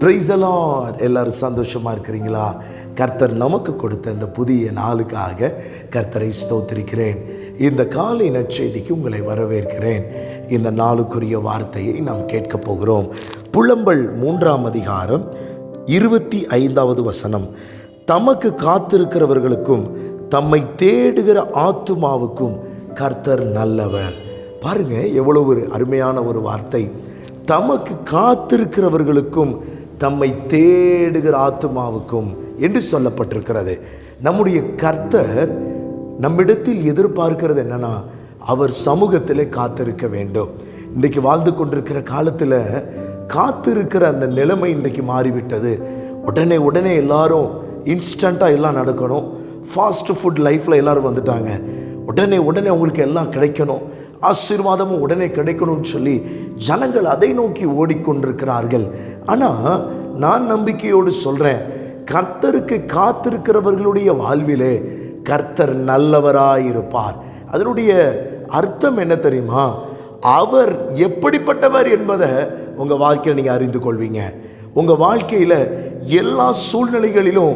Praise the Lord எல்லாரும் சந்தோஷமாக இருக்கிறீங்களா? கர்த்தர் நமக்கு கொடுத்த இந்த புதிய நாளுக்காக கர்த்தரை ஸ்தோத்திருக்கிறேன். இந்த காலை நற்செய்திக்கு உங்களை வரவேற்கிறேன். இந்த நாளுக்குரிய வார்த்தையை நாம் கேட்கப் போகிறோம். புலம்பல் மூன்றாம் அதிகாரம் இருபத்தி ஐந்தாவது வசனம். தமக்கு காத்திருக்கிறவர்களுக்கும் தம்மை தேடுகிற ஆத்துமாவுக்கும் கர்த்தர் நல்லவர். பாருங்க எவ்வளவு ஒரு அருமையான ஒரு வார்த்தை. தமக்கு காத்திருக்கிறவர்களுக்கும் தம்மை தேடுகிற ஆத்துமாவுக்கும் என்று சொல்லப்பட்டிருக்கிறது. நம்முடைய கர்த்தர் நம்மிடத்தில் எதிர்பார்க்கிறது என்னன்னா அவர் சமூகத்திலே காத்திருக்க வேண்டும். இன்றைக்கு வாழ்ந்து கொண்டிருக்கிற காலத்தில் காத்திருக்கிற அந்த நிலைமை இன்றைக்கு மாறிவிட்டது. உடனே உடனே எல்லாரும் இன்ஸ்டண்ட்டாக எல்லாம் நடக்கணும். ஃபாஸ்ட் ஃபுட் லைஃப்பில் எல்லோரும் வந்துட்டாங்க. உடனே உடனே அவங்களுக்கு எல்லாம் கிடைக்கணும். ஆசீர்வாதமும் உடனே கிடைக்கணும்னு சொல்லி ஜனங்கள் அதை நோக்கி ஓடிக்கொண்டிருக்கிறார்கள். ஆனால் நான் நம்பிக்கையோடு சொல்கிறேன் கர்த்தருக்கு காத்திருக்கிறவர்களுடைய வாழ்விலே கர்த்தர் நல்லவராயிருப்பார். அதனுடைய அர்த்தம் என்ன தெரியுமா? அவர் எப்படிப்பட்டவர் என்பதை உங்கள் வாழ்க்கையில் நீங்கள் அறிந்து கொள்வீங்க. உங்கள் வாழ்க்கையில் எல்லா சூழ்நிலைகளிலும்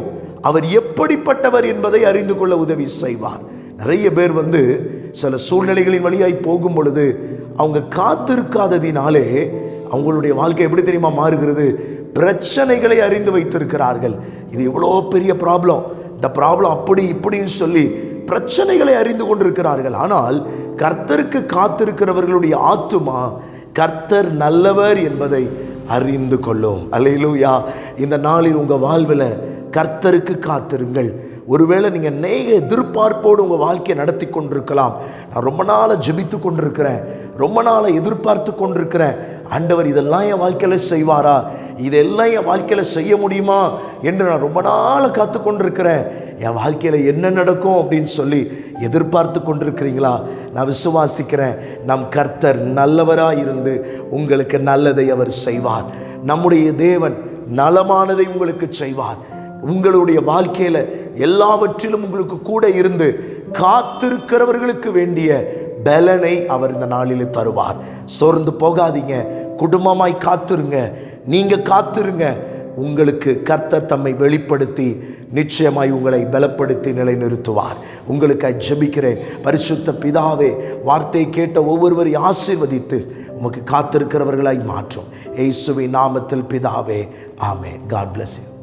அவர் எப்படிப்பட்டவர் என்பதை அறிந்து கொள்ள உதவி செய்வார். நிறைய பேர் வந்து சில சூழ்நிலைகளின் வழியாய் போகும் பொழுது அவங்க காத்திருக்காததினாலே அவங்களுடைய வாழ்க்கை எப்படி தெரியுமா மாறுகிறது? பிரச்சனைகளை அறிந்து வைத்திருக்கிறார்கள். இது எவ்வளோ பெரிய ப்ராப்ளம் இந்த ப்ராப்ளம் அப்படி இப்படின்னு சொல்லி பிரச்சனைகளை அறிந்து கொண்டிருக்கிறார்கள். ஆனால் கர்த்தருக்கு காத்திருக்கிறவர்களுடைய ஆத்துமா கர்த்தர் நல்லவர் என்பதை அறிந்து கொள்ளும். அல்லையிலூயா இந்த நாளில் உங்கள் வாழ்வில் கர்த்தருக்கு காத்திருங்கள். ஒருவேளை நீங்கள் நேக எதிர்பார்ப்போடு உங்கள் வாழ்க்கையை நடத்தி கொண்டிருக்கலாம். நான் ரொம்ப நாளாக ஜெபித்து கொண்டிருக்கிறேன். ரொம்ப நாளாக எதிர்பார்த்து கொண்டிருக்கிறேன். ஆண்டவர் இதெல்லாம் என் வாழ்க்கையில் செய்வாரா? இதெல்லாம் என் வாழ்க்கையில் செய்ய முடியுமா? என்று நான் ரொம்ப நாளாக காத்து கொண்டிருக்கிறேன். என் வாழ்க்கையில் என்ன நடக்கும் அப்படின்னு சொல்லி எதிர்பார்த்து கொண்டிருக்கிறீங்களா? நான் விசுவாசிக்கிறேன். நம் கர்த்தர் நல்லவராக இருந்து உங்களுக்கு நல்லதை அவர் செய்வார். நம்முடைய தேவன் நலமானதை உங்களுக்கு செய்வார். உங்களுடைய வாழ்க்கையில் எல்லாவற்றிலும் உங்களுக்கு கூட இருந்து காத்திருக்கிறவர்களுக்கு வேண்டிய பலனை அவர் இந்த நாளில் தருவார். சோர்ந்து போகாதீங்க. குடும்பமாய் காத்துருங்க. நீங்கள் காத்துருங்க. உங்களுக்கு கர்த்தர் தம்மை வெளிப்படுத்தி நிச்சயமாய் உங்களை பலப்படுத்தி நிலைநிறுத்துவார். உங்களுக்கு ஜபிக்கிறேன். பரிசுத்த பிதாவே வார்த்தையை கேட்ட ஒவ்வொருவரையும் ஆசீர்வதித்து உமக்கு காத்திருக்கிறவர்களாய் மாற்றும். ஏசுவி நாமத்தில் பிதாவே ஆமே காட் பிளஸ் யூ